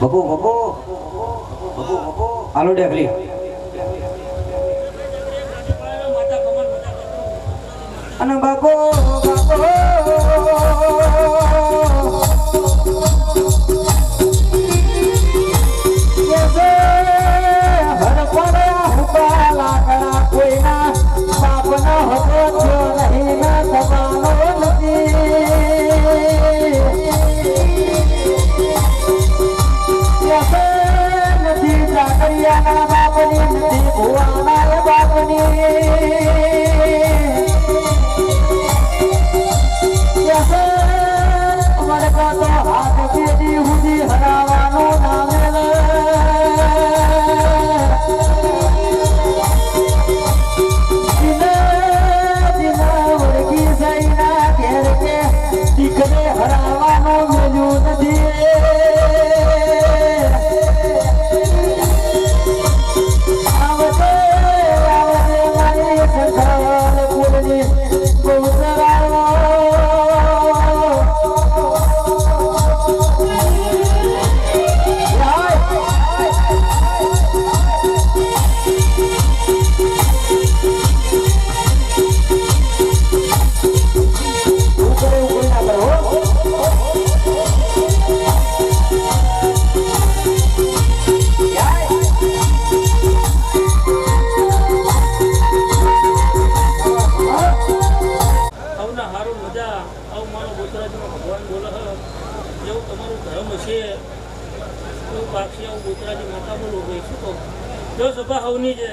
બબુ બબુ આલો ડેકલી અને બાપો બાપો. ચાકરિયાના બાપની નથી ભુવાના હાથ પેઢી નામે મજા આવું મારો ભગવાન બોલે હ જેવું તમારું ધર્મ છે એવું પાક્ષી આવું ગોતરાજી માતા બોલું. ભાઈ કહું? જો સભા હવની છે